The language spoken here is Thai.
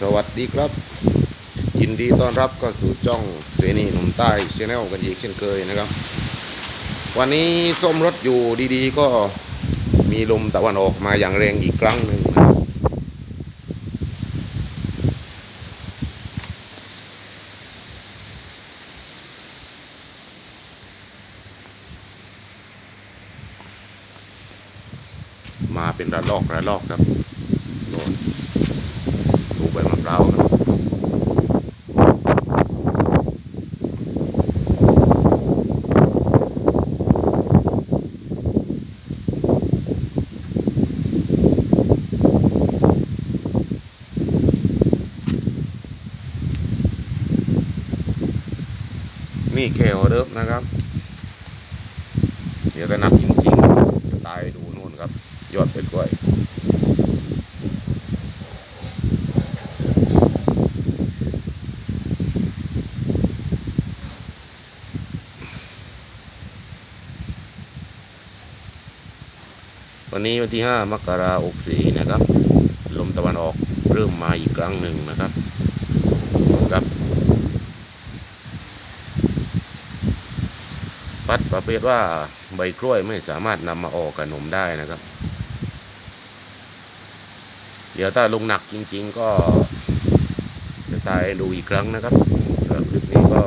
สวัสดีครับ ยินดีต้อนรับก็สู่จ้องเสนีหนุ่มใต้ชแนลกันอีกเช่นเคยนะครับ วันนี้ส้มรถอยู่ดีๆ ก็มีลมตะวันออกมาอย่างแรงอีกครั้งหนึ่งนะมาเป็นระลอกระลอกครับโดน ดูใบมะพร้าวครับนี่แค่ออเดิร์ฟนะครับ เดี๋ยวจะนับจริงๆจะตายดูนู่นครับ ยอดเป็นกล้วย วันนี้วันที่ 5 มกราคม64นะครับ ลมตะวันออกเริ่มมาอีกครั้งหนึ่งนะครับครับพัดประเภทว่าใบกล้วยไม่สามารถนำมาออกขนมได้นะครับ เดี๋ยวถ้าลงหนักจริง ๆ ก็จะตายดูอีกครั้งนะครับสำหรับคลิปนี้ก็